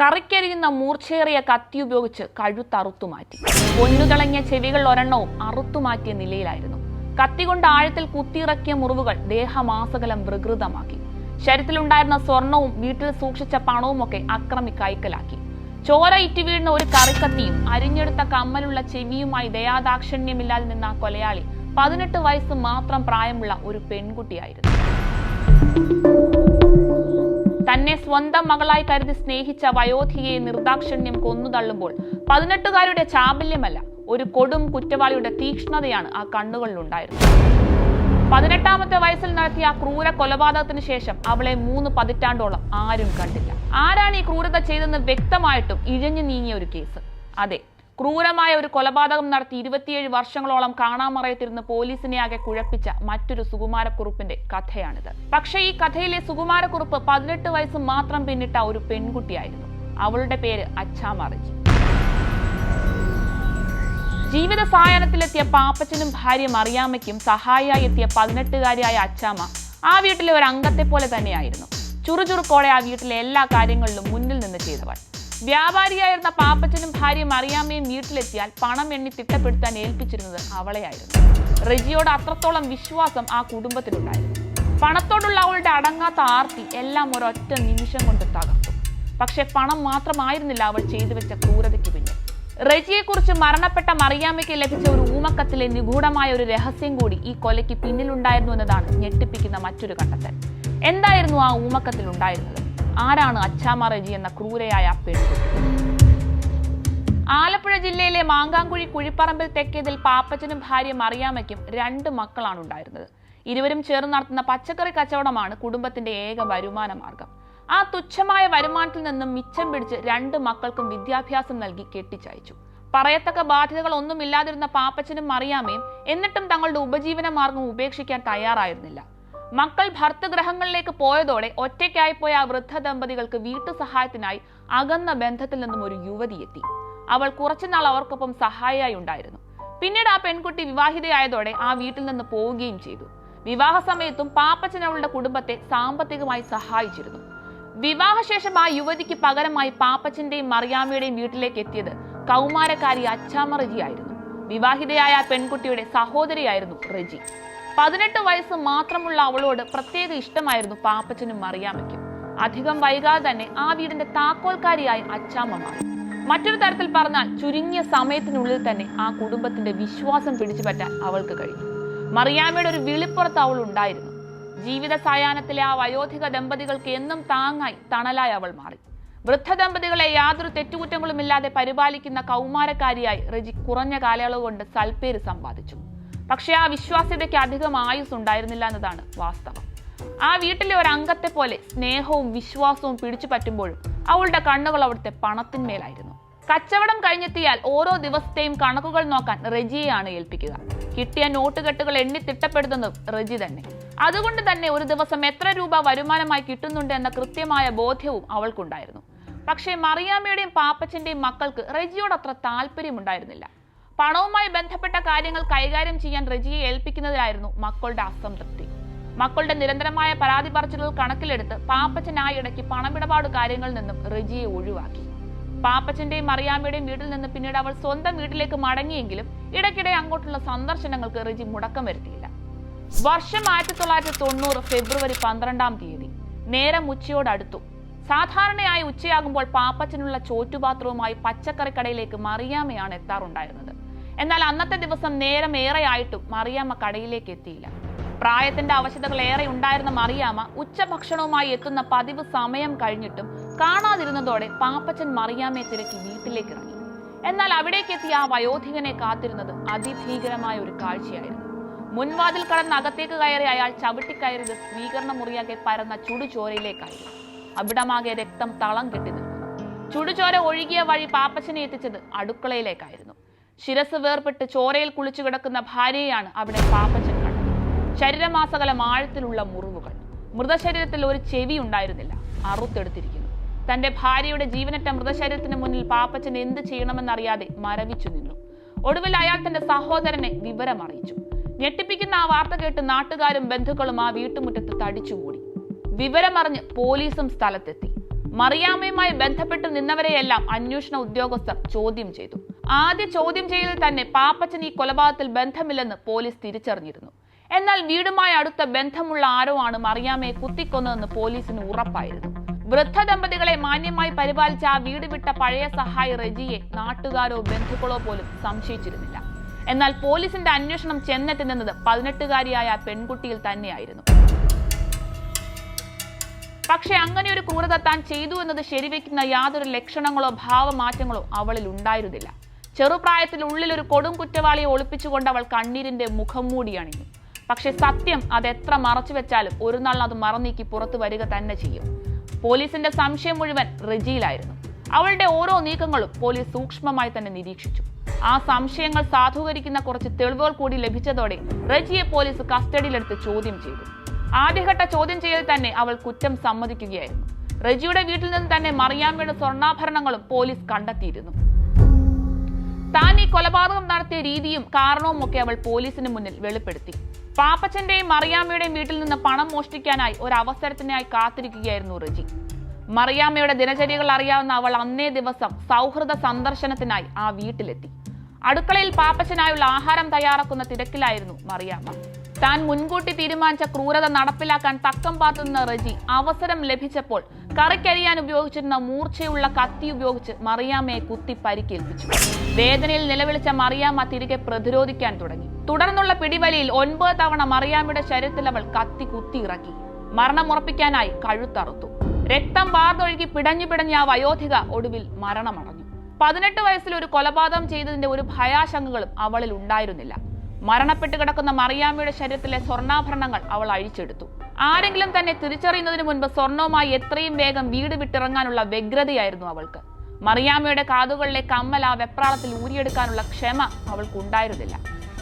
കറിക്കരിയുന്ന മൂർച്ചേറിയ കത്തി ഉപയോഗിച്ച് കഴുത്തറുത്തു മാറ്റി. പൊന്നുതിളങ്ങിയ ചെവികൾ ഒരെണ്ണവും അറുത്തുമാറ്റിയ നിലയിലായിരുന്നു. കത്തി കൊണ്ട് ആഴത്തിൽ കുത്തിയിറക്കിയ മുറിവുകൾ ദേഹമാസകലം വികൃതമാക്കി. ശരീരത്തിലുണ്ടായിരുന്ന സ്വർണവും വീട്ടിൽ സൂക്ഷിച്ച പണവുമൊക്കെ അക്രമി കൈക്കലാക്കി ചോര ഇറ്റി വീഴുന്ന ഒരു കറിക്കത്തിയും അരിഞ്ഞെടുത്ത കമ്മലുള്ള ചെവിയുമായി ദയാദാക്ഷിണ്യമില്ലാതെ നിന്ന കൊലയാളി പതിനെട്ട് വയസ്സ് മാത്രം പ്രായമുള്ള ഒരു പെൺകുട്ടിയായിരുന്നു. തന്നെ സ്വന്തം മകളായി കരുതി സ്നേഹിച്ച വയോധികയെ നിർദാക്ഷിണ്യം കൊന്നുതള്ളുമ്പോൾ പതിനെട്ടുകാരുടെ ചാബല്യമല്ല ഒരു കൊടും കുറ്റവാളിയുടെ തീക്ഷ്ണതയാണ് ആ കണ്ണുകളിലുണ്ടായിരുന്നത്. പതിനെട്ടാമത്തെ വയസ്സിൽ നടത്തിയ ആ ക്രൂര കൊലപാതകത്തിന് ശേഷം അവളെ മൂന്ന് പതിറ്റാണ്ടോളം ആരും കണ്ടില്ല. ആരാണ് ഈ ക്രൂരത ചെയ്തെന്ന് വ്യക്തമായിട്ടും ഇഴഞ്ഞു നീങ്ങിയ ഒരു കേസ്. അതെ ക്രൂരമായ ഒരു കൊലപാതകം നടത്തി ഇരുപത്തിയേഴ് വർഷങ്ങളോളം കാണാമറയത്തിരുന്ന് പോലീസിനെ ആകെ കുഴപ്പിച്ച മറ്റൊരു സുകുമാരക്കുറുപ്പിന്റെ കഥയാണിത്. പക്ഷേ ഈ കഥയിലെ സുകുമാരക്കുറുപ്പ് പതിനെട്ട് വയസ്സ് മാത്രം പിന്നിട്ട ഒരു പെൺകുട്ടിയായിരുന്നു. അവളുടെ പേര് അച്ചാമറജി ജീവിത സായാഹ്നത്തിലെത്തിയ പാപ്പച്ചനും ഭാര്യ മറിയാമ്മയ്ക്കും സഹായിയായി എത്തിയ പതിനെട്ടുകാരിയായ അച്ചാമ്മ ആ വീട്ടിലെ ഒരു അംഗത്തെ പോലെ തന്നെയായിരുന്നു. ചുറുചുറുക്കോടെ ആ വീട്ടിലെ എല്ലാ കാര്യങ്ങളിലും മുന്നിൽ നിന്ന് ചെയ്തവൾ. വ്യാപാരിയായിരുന്ന പാപ്പച്ചനും ഭാര്യ മറിയാമ്മയും വീട്ടിലെത്തിയാൽ പണം എണ്ണി തിട്ടപ്പെടുത്താൻ ഏൽപ്പിച്ചിരുന്നത് അവളെയായിരുന്നു. റെജിയോട് അത്രത്തോളം വിശ്വാസം ആ കുടുംബത്തിനുണ്ടായിരുന്നു. പണത്തോടുള്ള അവളുടെ അടങ്ങാത്ത ആർത്തി എല്ലാം ഒരൊറ്റ നിമിഷം കൊണ്ട് തകർത്തു. പക്ഷെ പണം മാത്രമായിരുന്നില്ല അവൾ ചെയ്തു വെച്ച ക്രൂരതയ്ക്ക് പിന്നിൽ. റെജിയെക്കുറിച്ച് മരണപ്പെട്ട മറിയാമ്മയ്ക്ക് ലഭിച്ച ഒരു ഊമക്കത്തിലെ നിഗൂഢമായ ഒരു രഹസ്യം കൂടി ഈ കൊലയ്ക്ക് പിന്നിലുണ്ടായിരുന്നു എന്നതാണ് ഞെട്ടിപ്പിക്കുന്ന മറ്റൊരു കണ്ടെത്തൽ. എന്തായിരുന്നു ആ ഊമക്കത്തിൽ ഉണ്ടായിരുന്നത് ആരാണ് അച്ചാമ റെജി എന്ന ക്രൂരയായ പെൺകുട്ടി? ആലപ്പുഴ ജില്ലയിലെ മാങ്കാങ്കുഴി കുഴിപ്പറമ്പിൽ തെക്കേതിൽ പാപ്പച്ചനും ഭാര്യ മറിയാമ്മയ്ക്കും രണ്ട് മക്കളാണ് ഉണ്ടായിരുന്നത്. ഇരുവരും ചേർന്ന് നടത്തുന്ന പച്ചക്കറി കച്ചവടമാണ് കുടുംബത്തിന്റെ ഏക വരുമാന മാർഗം. ആ തുച്ഛമായ വരുമാനത്തിൽ നിന്നും മിച്ചം പിടിച്ച് രണ്ട് മക്കൾക്കും വിദ്യാഭ്യാസം നൽകി കെട്ടിച്ചയച്ചു. പറയത്തക്ക ബാധ്യതകൾ ഒന്നും ഇല്ലാതിരുന്ന പാപ്പച്ചനും മറിയാമ്മയും എന്നിട്ടും തങ്ങളുടെ ഉപജീവന മാർഗം ഉപേക്ഷിക്കാൻ തയ്യാറായിരുന്നില്ല. മക്കൾ ഭർത്തഗ്രഹങ്ങളിലേക്ക് പോയതോടെ ഒറ്റയ്ക്കായി പോയ ആ വൃദ്ധ ദമ്പതികൾക്ക് വീട്ടു സഹായത്തിനായി അകന്ന ബന്ധത്തിൽ നിന്നും ഒരു യുവതി എത്തി. അവൾ കുറച്ചുനാൾ അവർക്കൊപ്പം സഹായിയായി ഉണ്ടായിരുന്നു. പിന്നീട് ആ പെൺകുട്ടി വിവാഹിതയായതോടെ ആ വീട്ടിൽ നിന്ന് പോവുകയും ചെയ്തു. വിവാഹ സമയത്തും പാപ്പച്ചൻ അവളുടെ കുടുംബത്തെ സാമ്പത്തികമായി സഹായിച്ചിരുന്നു. വിവാഹശേഷം ആ യുവതിക്ക് പകരമായി പാപ്പച്ചന്റെയും മറിയാമ്മയുടെയും വീട്ടിലേക്ക് എത്തിയത് കൗമാരക്കാരി അച്ചാമ റെജി ആയിരുന്നു വിവാഹിതയായ പെൺകുട്ടിയുടെ സഹോദരിയായിരുന്നു റെജി. പതിനെട്ട് വയസ്സ് മാത്രമുള്ള അവളോട് പ്രത്യേക ഇഷ്ടമായിരുന്നു പാപ്പച്ചനും മറിയാമ്മയ്ക്കും. അധികം വൈകാതെ തന്നെ ആ വീടിന്റെ താക്കോൽക്കാരിയായി അച്ചാമ്മ മാറി മറ്റൊരു തരത്തിൽ പറഞ്ഞാൽ ചുരുങ്ങിയ സമയത്തിനുള്ളിൽ തന്നെ ആ കുടുംബത്തിന്റെ വിശ്വാസം പിടിച്ചു പറ്റാൻ അവൾക്ക് കഴിഞ്ഞു. മറിയാമ്മയുടെ ഒരു വിളിപ്പുറത്ത് അവൾ ഉണ്ടായിരുന്നു. ജീവിത സായാഹ്നത്തിലെ ആ വയോധിക ദമ്പതികൾക്ക് എന്നും താങ്ങായി തണലായി അവൾ മാറി. വൃദ്ധ ദമ്പതികളെ യാതൊരു തെറ്റുകുറ്റങ്ങളുമില്ലാതെ പരിപാലിക്കുന്ന കൗമാരക്കാരിയായി റെജി കുറഞ്ഞ കാലയളവ് കൊണ്ട് സൽപ്പേര് സമ്പാദിച്ചു. പക്ഷേ ആ വിശ്വാസ്യതയ്ക്ക് അധികം ആയുസ് ഉണ്ടായിരുന്നില്ല എന്നതാണ് വാസ്തവം. ആ വീട്ടിലെ ഒരു അംഗത്തെ പോലെ സ്നേഹവും വിശ്വാസവും പിടിച്ചു പറ്റുമ്പോഴും അവളുടെ കണ്ണുകൾ അവിടുത്തെ പണത്തിന്മേലായിരുന്നു. കച്ചവടം കഴിഞ്ഞെത്തിയാൽ ഓരോ ദിവസത്തെയും കണക്കുകൾ നോക്കാൻ റെജിയെയാണ് ഏൽപ്പിക്കുക. കിട്ടിയ നോട്ടുകെട്ടുകൾ എണ്ണി തിട്ടപ്പെടുത്തുന്നതും റെജി തന്നെ. അതുകൊണ്ട് തന്നെ ഒരു ദിവസം എത്ര രൂപ വരുമാനമായി കിട്ടുന്നുണ്ട് എന്ന കൃത്യമായ ബോധ്യവും അവൾക്കുണ്ടായിരുന്നു. പക്ഷേ മറിയാമ്മയുടെയും പാപ്പച്ചന്റെയും മക്കൾക്ക് റെജിയോട് അത്ര താല്പര്യമുണ്ടായിരുന്നില്ല. പണവുമായി ബന്ധപ്പെട്ട കാര്യങ്ങൾ കൈകാര്യം ചെയ്യാൻ റെജിയെ ഏൽപ്പിക്കുന്നതിലായിരുന്നു മക്കളുടെ അസംതൃപ്തി. മക്കളുടെ നിരന്തരമായ പരാതി പറച്ചിലുകൾ കണക്കിലെടുത്ത് പാപ്പച്ചൻ ആ ഇടയ്ക്ക് പണമിടപാട് കാര്യങ്ങളിൽ നിന്നും റെജിയെ ഒഴിവാക്കി. പാപ്പച്ചന്റെയും മറിയാമ്മയുടെയും വീട്ടിൽ നിന്ന് പിന്നീട് അവൾ സ്വന്തം വീട്ടിലേക്ക് മടങ്ങിയെങ്കിലും ഇടയ്ക്കിടെ അങ്ങോട്ടുള്ള സന്ദർശനങ്ങൾക്ക് റെജി മുടക്കം വരുത്തിയില്ല. വർഷം ആയിരത്തി തൊള്ളായിരത്തി തൊണ്ണൂറ് ഫെബ്രുവരി പന്ത്രണ്ടാം തീയതി നേരം ഉച്ചയോടടുത്തു. സാധാരണയായി ഉച്ചയാകുമ്പോൾ പാപ്പച്ചനുള്ള ചോറ്റുപാത്രവുമായി പച്ചക്കറിക്കടയിലേക്ക് മറിയാമ്മയാണ് എത്താറുണ്ടായിരുന്നത്. എന്നാൽ അന്നത്തെ ദിവസം നേരം ഏറെയായിട്ടും മറിയാമ്മ കടയിലേക്ക് എത്തിയില്ല. പ്രായത്തിന്റെ അവശതകൾ ഏറെ ഉണ്ടായിരുന്ന മറിയാമ്മ ഉച്ചഭക്ഷണവുമായി എത്തുന്ന പതിവ് സമയം കഴിഞ്ഞിട്ടും കാണാതിരുന്നതോടെ പാപ്പച്ചൻ മറിയാമ്മയെ തിരക്കി വീട്ടിലേക്ക് ഇറങ്ങി. എന്നാൽ അവിടേക്ക് എത്തിയ ആ വയോധികനെ കാത്തിരുന്നത് അതിഭീകരമായ ഒരു കാഴ്ചയായിരുന്നു. മുൻവാതിൽ കടന്ന് അകത്തേക്ക് കയറി അയാൾ ചവിട്ടിക്കയറിയത് സ്വീകരണ മുറിയാകെ പരന്ന ചുടുചോരയിലേക്കായിരുന്നു. അവിടമാകെ രക്തം തളം കെട്ടി നിന്നു ചുടുചോര ഒഴുകിയ വഴി പാപ്പച്ചനെ എത്തിച്ചത് അടുക്കളയിലേക്കായിരുന്നു. ശിരസ് വേർപെട്ട് ചോരയിൽ കുളിച്ചു കിടക്കുന്ന ഭാര്യയാണ് അവിടെ പാപ്പച്ചൻ കണ്ടത്. ശരീരമാസകലം ആഴത്തിലുള്ള മുറിവുകൾ. മൃതശരീരത്തിൽ ഒരു ചെവി ഉണ്ടായിരുന്നില്ല. അറുത്തെടുത്തിരിക്കുന്നു. തന്റെ ഭാര്യയുടെ ജീവനറ്റ മൃതശരീരത്തിന് മുന്നിൽ പാപ്പച്ചൻ എന്ത് ചെയ്യണമെന്നറിയാതെ മരവിച്ചു നിന്നു. ഒടുവിൽ അയാൾ തന്റെ സഹോദരനെ വിവരം അറിയിച്ചു ഞെട്ടിപ്പിക്കുന്ന ആ വാർത്ത കേട്ട് നാട്ടുകാരും ബന്ധുക്കളും ആ വീട്ടുമുറ്റത്ത് തടിച്ചുകൂടി വിവരമറിഞ്ഞ് പോലീസും സ്ഥലത്തെത്തി. മറിയാമ്മയുമായി ബന്ധപ്പെട്ട് നിന്നവരെയെല്ലാം അന്വേഷണ ഉദ്യോഗസ്ഥർ ചോദ്യം ചെയ്തു. ആദ്യ ചോദ്യം ചെയ്യലിൽ തന്നെ പാപ്പച്ചൻ ഈ കൊലപാതകത്തിൽ ബന്ധമില്ലെന്ന് പോലീസ് തിരിച്ചറിഞ്ഞിരുന്നു. എന്നാൽ വീടുമായി അടുത്ത ബന്ധമുള്ള ആരോ ആണ് മറിയാമ്മയെ കുത്തിക്കൊന്നതെന്ന് പോലീസിന് ഉറപ്പായിരുന്നു. വൃദ്ധ ദമ്പതികളെ മാന്യമായി പരിപാലിച്ച ആ വീട് വിട്ട പഴയ സഹായി റെജിയെ നാട്ടുകാരോ ബന്ധുക്കളോ പോലും സംശയിച്ചിരുന്നില്ല. എന്നാൽ പോലീസിന്റെ അന്വേഷണം ചെന്നെത്തി നിന്നത് പതിനെട്ടുകാരിയായ പെൺകുട്ടിയിൽ തന്നെയായിരുന്നു. പക്ഷെ അങ്ങനെ ഒരു ക്രൂരത താൻ ചെയ്തു എന്നത് ശരിവെക്കുന്ന യാതൊരു ലക്ഷണങ്ങളോ ഭാവമാറ്റങ്ങളോ അവളിൽ ഉണ്ടായിരുന്നില്ല. ചെറുപ്രായത്തിൽ ഉള്ളിൽ ഒരു കൊടും കുറ്റവാളിയെ ഒളിപ്പിച്ചുകൊണ്ട് അവൾ കണ്ണീരിന്റെ മുഖം മൂടിയണിഞ്ഞു പക്ഷെ സത്യം അത് എത്ര മറച്ചു വെച്ചാലും ഒരു നാൾ അത് മറന്നീക്കി പുറത്തു വരിക തന്നെ ചെയ്യും. പോലീസിന്റെ സംശയം മുഴുവൻ റെജിയിലായിരുന്നു. അവളുടെ ഓരോ നീക്കങ്ങളും പോലീസ് സൂക്ഷ്മമായി തന്നെ നിരീക്ഷിച്ചു. ആ സംശയങ്ങൾ സാധൂകരിക്കുന്ന കുറച്ച് തെളിവുകൾ കൂടി ലഭിച്ചതോടെ റജിയെ പോലീസ് കസ്റ്റഡിയിലെടുത്ത് ചോദ്യം ചെയ്തു. ആദ്യഘട്ട ചോദ്യം ചെയ്യൽ തന്നെ അവൾ കുറ്റം സമ്മതിക്കുകയായിരുന്നു. റജിയുടെ വീട്ടിൽ നിന്ന് തന്നെ മറിയാമ്മയുടെ സ്വർണാഭരണങ്ങളും പോലീസ് കണ്ടെത്തിയിരുന്നു. താൻ ഈ കൊലപാതകം നടത്തിയ രീതിയും കാരണവും ഒക്കെ അവൾ പോലീസിന് മുന്നിൽ വെളിപ്പെടുത്തി. പാപ്പച്ചന്റെയും മറിയാമ്മയുടെയും വീട്ടിൽ നിന്ന് പണം മോഷ്ടിക്കാനായി ഒരു അവസരത്തിനായി കാത്തിരിക്കുകയായിരുന്നു റിജി. മറിയാമ്മയുടെ ദിനചര്യകൾ അറിയാവുന്ന അവൾ അന്നേ ദിവസം സൗഹൃദ സന്ദർശനത്തിനായി ആ വീട്ടിലെത്തി. അടുക്കളയിൽ പാപ്പച്ചനായുള്ള ആഹാരം തയ്യാറാക്കുന്ന തിരക്കിലായിരുന്നു മറിയാമ്മ. താൻ മുൻകൂട്ടി തീരുമാനിച്ച ക്രൂരത നടപ്പിലാക്കാൻ തക്കം പാർത്തുന്ന റജി അവസരം ലഭിച്ചപ്പോൾ കറിക്കരിയാൻ ഉപയോഗിച്ചിരുന്ന മൂർച്ചയുള്ള കത്തി ഉപയോഗിച്ച് മറിയാമ്മയെ കുത്തി പരിക്കേൽപ്പിച്ചു. വേദനയിൽ നിലവിളിച്ച മറിയാമ്മ തിരികെ പ്രതിരോധിക്കാൻ തുടങ്ങി. തുടർന്നുള്ള പിടിവലിയിൽ ഒൻപത് തവണ മറിയാമ്മയുടെ ശരീരത്തിൽ അവൾ കത്തി കുത്തിയിറക്കി മരണമുറപ്പിക്കാനായി കഴുത്തറുത്തു. രക്തം വാർന്നൊഴുകി പിടഞ്ഞു പിടഞ്ഞ ആ വയോധിക ഒടുവിൽ മരണമടഞ്ഞു. പതിനെട്ട് വയസ്സിൽ ഒരു കൊലപാതകം ചെയ്തതിന്റെ ഒരു ഭയാശങ്കകളും അവളിൽ ഉണ്ടായിരുന്നില്ല. മരണപ്പെട്ട് കിടക്കുന്ന മറിയാമ്മയുടെ ശരീരത്തിലെ സ്വർണാഭരണങ്ങൾ അവൾ അഴിച്ചെടുത്തു. ആരെങ്കിലും തന്നെ തിരിച്ചറിയുന്നതിന് മുൻപ് സ്വർണവുമായി എത്രയും വേഗം വീട് വിട്ടിറങ്ങാനുള്ള വ്യഗ്രതയായിരുന്നു അവൾക്ക്. മറിയാമ്മയുടെ കാതുകളിലെ കമ്മൽ ആ വെപ്രാളത്തിൽ ഊരിയെടുക്കാനുള്ള ക്ഷമ അവൾക്കുണ്ടായിരുന്നില്ല.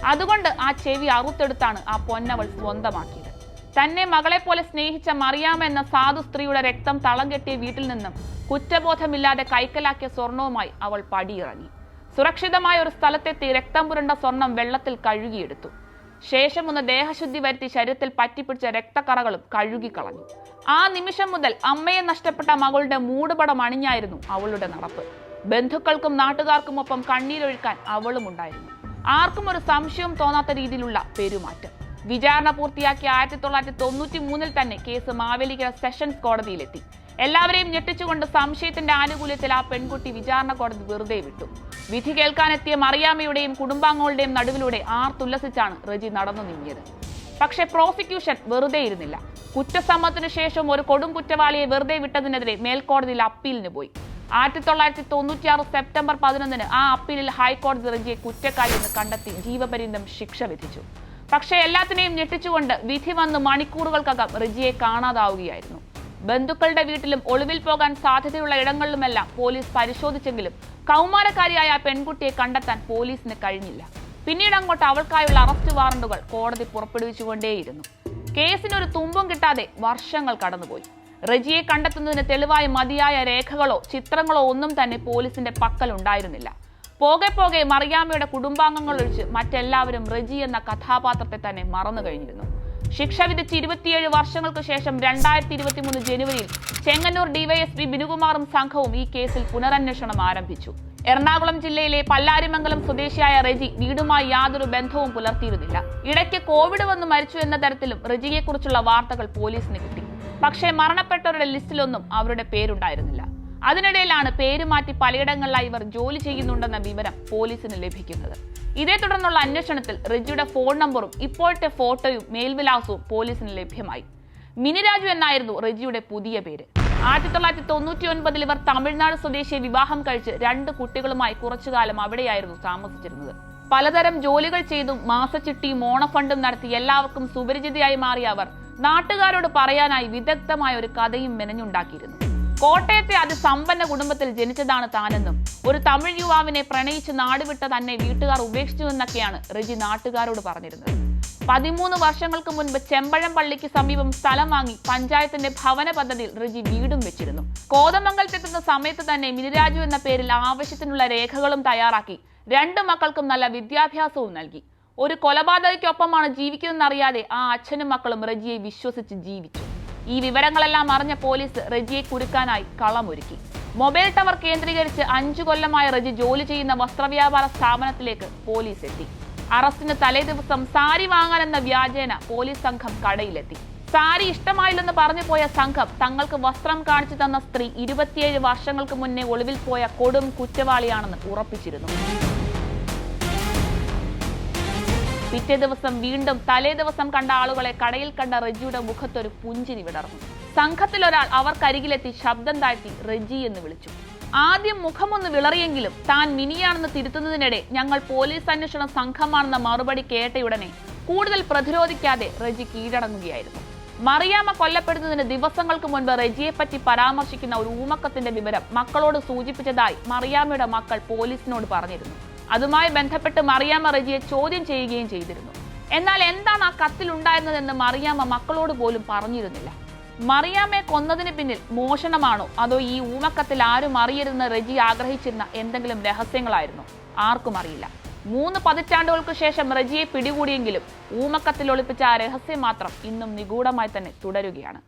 അതുകൊണ്ട് ആ ചെവി അറുത്തെടുത്താണ് ആ പൊന്നവൾ സ്വന്തമാക്കിയത്. തന്നെ മകളെ പോലെ സ്നേഹിച്ച മറിയാമ്മ എന്ന സാധു സ്ത്രീയുടെ രക്തം തളം കെട്ടിയ വീട്ടിൽ നിന്നും കുറ്റബോധമില്ലാതെ കൈക്കലാക്കിയ സ്വർണവുമായി അവൾ പടിയിറങ്ങി. സുരക്ഷിതമായ ഒരു സ്ഥലത്തെത്തി രക്തം പുരണ്ട സ്വർണം വെള്ളത്തിൽ കഴുകിയെടുത്തു. ശേഷം ഒന്ന് ദേഹശുദ്ധി വരുത്തി ശരീരത്തിൽ പറ്റിപ്പിടിച്ച രക്തക്കറകളും കഴുകിക്കളഞ്ഞു. ആ നിമിഷം മുതൽ അമ്മയെ നഷ്ടപ്പെട്ട മകളുടെ മൂടുപടം അണിഞ്ഞായിരുന്നു അവളുടെ നടപ്പ്. ബന്ധുക്കൾക്കും നാട്ടുകാർക്കുമൊപ്പം കണ്ണീരൊഴുക്കാൻ അവളും ഉണ്ടായിരുന്നു. ആർക്കും ഒരു സംശയവും തോന്നാത്ത രീതിയിലുള്ള പെരുമാറ്റം. വിചാരണ പൂർത്തിയാക്കി ആയിരത്തി തൊള്ളായിരത്തി തൊണ്ണൂറ്റി മൂന്നിൽ തന്നെ കേസ് മാവേലിക്കര സെഷൻസ് കോടതിയിലെത്തി. എല്ലാവരെയും ഞെട്ടിച്ചുകൊണ്ട് സംശയത്തിന്റെ ആനുകൂല്യത്തിൽ ആ പെൺകുട്ടി വിചാരണ കോടതി വെറുതെ വിട്ടു. വിധി കേൾക്കാനെത്തിയ മറിയാമ്മയുടെയും കുടുംബാംഗങ്ങളുടെയും നടുവിലൂടെ ആർത്തുല്ലസിച്ചാണ് റജി നടന്നു നീങ്ങിയത്. പക്ഷെ പ്രോസിക്യൂഷൻ വെറുതെ ഇരുന്നില്ല. കുറ്റസമ്മതത്തിനു ശേഷം ഒരു കൊടും കുറ്റവാളിയെ വെറുതെ വിട്ടതിനെതിരെ മേൽക്കോടതിയിൽ അപ്പീലിന് പോയി. ആയിരത്തി തൊള്ളായിരത്തി തൊണ്ണൂറ്റിയാറ് സെപ്റ്റംബർ പതിനൊന്നിന് ആ അപ്പീലിൽ ഹൈക്കോടതി റജിയെ കുറ്റക്കാരിയെന്ന് കണ്ടെത്തി ജീവപര്യന്തം ശിക്ഷ വിധിച്ചു. പക്ഷേ എല്ലാത്തിനെയും ഞെട്ടിച്ചുകൊണ്ട് വിധി വന്ന് മണിക്കൂറുകൾക്കകം റജിയെ കാണാതാവുകയായിരുന്നു. ബന്ധുക്കളുടെ വീട്ടിലും ഒളിവിൽ പോകാൻ സാധ്യതയുള്ള ഇടങ്ങളിലുമെല്ലാം പോലീസ് പരിശോധിച്ചെങ്കിലും കൗമാരക്കാരിയായ പെൺകുട്ടിയെ കണ്ടെത്താൻ പോലീസിന് കഴിഞ്ഞില്ല. പിന്നീട് അങ്ങോട്ട് അവൾക്കായുള്ള അറസ്റ്റ് വാറണ്ടുകൾ കോടതി പുറപ്പെടുവിച്ചുകൊണ്ടേയിരുന്നു. കേസിനൊരു തുമ്പും കിട്ടാതെ വർഷങ്ങൾ കടന്നുപോയി. റജിയെ കണ്ടെത്തുന്നതിന് തെളിവായ മതിയായ രേഖകളോ ചിത്രങ്ങളോ ഒന്നും തന്നെ പോലീസിന്റെ പക്കൽ ഉണ്ടായിരുന്നില്ല പോകെ പോകെ മറിയാമ്മയുടെ കുടുംബാംഗങ്ങൾ ഒഴിച്ച് മറ്റെല്ലാവരും റജി എന്ന കഥാപാത്രത്തെ തന്നെ മറന്നു കഴിഞ്ഞിരുന്നു ശിക്ഷ വിധിച്ച് ഇരുപത്തിയേഴ് വർഷങ്ങൾക്ക് ശേഷം രണ്ടായിരത്തി ഇരുപത്തി മൂന്ന് ജനുവരിയിൽ ചെങ്ങന്നൂർ ഡിവൈഎസ്പി ബിനുകുമാറും സംഘവും ഈ കേസിൽ പുനരന്വേഷണം ആരംഭിച്ചു. എറണാകുളം ജില്ലയിലെ പല്ലാരിമംഗലം സ്വദേശിയായ റെജി വീടുമായി യാതൊരു ബന്ധവും പുലർത്തിയിരുന്നില്ല. ഇടയ്ക്ക് കോവിഡ് വന്ന് മരിച്ചു എന്ന തരത്തിലും റെജിയെക്കുറിച്ചുള്ള വാർത്തകൾ പോലീസിന് കിട്ടി. പക്ഷേ മരണപ്പെട്ടവരുടെ ലിസ്റ്റിലൊന്നും അവരുടെ പേരുണ്ടായിരുന്നില്ല. അതിനിടയിലാണ് പേര് മാറ്റി പലയിടങ്ങളിലായി ഇവർ ജോലി ചെയ്യുന്നുണ്ടെന്ന വിവരം പോലീസിന് ലഭിക്കുന്നത്. ഇതേ തുടർന്നുള്ള അന്വേഷണത്തിൽ റിജിയുടെ ഫോൺ നമ്പറും ഇപ്പോഴത്തെ ഫോട്ടോയും മേൽവിലാസവും പോലീസിന് ലഭ്യമായി. മിനിരാജു എന്നായിരുന്നു റിജിയുടെ പുതിയ പേര്. ആയിരത്തി തൊള്ളായിരത്തി തൊണ്ണൂറ്റി ഒൻപതിൽ ഇവർ തമിഴ്നാട് സ്വദേശിയെ വിവാഹം കഴിച്ച് രണ്ട് കുട്ടികളുമായി കുറച്ചുകാലം അവിടെയായിരുന്നു താമസിച്ചിരുന്നത്. പലതരം ജോലികൾ ചെയ്തും മാസച്ചിട്ടിയും ഓണഫണ്ടും നടത്തി എല്ലാവർക്കും സുപരിചിതയായി മാറിയ അവർ നാട്ടുകാരോട് പറയാനായി വിദഗ്ധമായ ഒരു കഥയും മെനഞ്ഞുണ്ടാക്കിയിരുന്നു. കോട്ടയത്തെ അതിസമ്പന്ന കുടുംബത്തിൽ ജനിച്ചതാണ് താനെന്നും ഒരു തമിഴ് യുവാവിനെ പ്രണയിച്ച് നാടുവിട്ട തന്നെ വീട്ടുകാർ ഉപേക്ഷിച്ചുവെന്നൊക്കെയാണ് റിജി നാട്ടുകാരോട് പറഞ്ഞിരുന്നത്. പതിമൂന്ന് വർഷങ്ങൾക്ക് മുൻപ് ചെമ്പഴം പള്ളിക്ക് സമീപം സ്ഥലം വാങ്ങി പഞ്ചായത്തിന്റെ ഭവന പദ്ധതിയിൽ റെജി വീടും വെച്ചിരുന്നു. കോതമംഗലത്തെത്തുന്ന സമയത്ത് തന്നെ മിനിരാജു എന്ന പേരിൽ ആവശ്യത്തിനുള്ള രേഖകളും തയ്യാറാക്കി രണ്ട് മക്കൾക്കും നല്ല വിദ്യാഭ്യാസവും നൽകി. ഒരു കൊലപാതകയ്ക്കൊപ്പമാണ് ജീവിക്കുന്നതെന്നറിയാതെ ആ അച്ഛനും മക്കളും റജിയെ വിശ്വസിച്ച് ജീവിച്ചു. ഈ വിവരങ്ങളെല്ലാം അറിഞ്ഞ പോലീസ് റെജിയെ കുരുക്കാനായി കളമൊരുക്കി. മൊബൈൽ ടവർ കേന്ദ്രീകരിച്ച് അഞ്ചു കൊല്ലമായ റെജി ജോലി ചെയ്യുന്ന വസ്ത്രവ്യാപാര സ്ഥാപനത്തിലേക്ക് പോലീസ് എത്തി. അറസ്റ്റിന് തലേ ദിവസം സാരി വാങ്ങാനെന്ന വ്യാജേന പോലീസ് സംഘം കടയിലെത്തി. സാരി ഇഷ്ടമായില്ലെന്ന് പറഞ്ഞു പോയ സംഘം തങ്ങൾക്ക് വസ്ത്രം കാണിച്ചു തന്ന സ്ത്രീ ഇരുപത്തിയേഴ് വർഷങ്ങൾക്ക് മുന്നേ ഒളിവിൽ പോയ കൊടും കുറ്റവാളിയാണെന്ന് ഉറപ്പിച്ചിരുന്നു. പിറ്റേ ദിവസം വീണ്ടും തലേ ദിവസം കണ്ട ആളുകളെ കടയിൽ കണ്ട റെജിയുടെ മുഖത്തൊരു പുഞ്ചിരി വിടർന്നു. സംഘത്തിലൊരാൾ അവർക്കരികിലെത്തി ശബ്ദം താഴ്ത്തി റെജി എന്ന് വിളിച്ചു. ആദ്യം മുഖമൊന്ന് വിളറിയെങ്കിലും താൻ മിനിയാണെന്ന് തിരുത്തുന്നതിനിടെ ഞങ്ങൾ പോലീസ് അന്വേഷണ സംഘമാണെന്ന മറുപടി കേട്ടയുടനെ കൂടുതൽ പ്രതിരോധിക്കാതെ റെജി കീഴടങ്ങുകയായിരുന്നു. മറിയാമ്മ കൊല്ലപ്പെടുന്നതിന് ദിവസങ്ങൾക്ക് മുൻപ് റെജിയെപ്പറ്റി പരാമർശിക്കുന്ന ഒരു ഊമക്കത്തിന്റെ വിവരം മക്കളോട് സൂചിപ്പിച്ചതായി മറിയാമ്മയുടെ മക്കൾ പോലീസിനോട് പറഞ്ഞിരുന്നു. അതുമായി ബന്ധപ്പെട്ട് മറിയാമ്മ റെജിയെ ചോദ്യം ചെയ്യുകയും ചെയ്തിരുന്നു. എന്നാൽ എന്താണ് ആ കത്തിൽ ഉണ്ടായിരുന്നതെന്ന് മറിയാമ്മ മക്കളോട് പോലും പറഞ്ഞിരുന്നില്ല. മറിയാമ്മയെ കൊന്നതിന് പിന്നിൽ മോഷണമാണോ അതോ ഈ ഊമക്കത്തിൽ ആരും അറിയരുതെന്ന് റെജി ആഗ്രഹിച്ചിരുന്ന എന്തെങ്കിലും രഹസ്യങ്ങളായിരുന്നു? ആർക്കും അറിയില്ല. മൂന്ന് പതിറ്റാണ്ടുകൾക്ക് ശേഷം റെജിയെ പിടികൂടിയെങ്കിലും ഊമക്കത്തിൽ ഒളിപ്പിച്ച ആ രഹസ്യം മാത്രം ഇന്നും നിഗൂഢമായി തന്നെ തുടരുകയാണ്.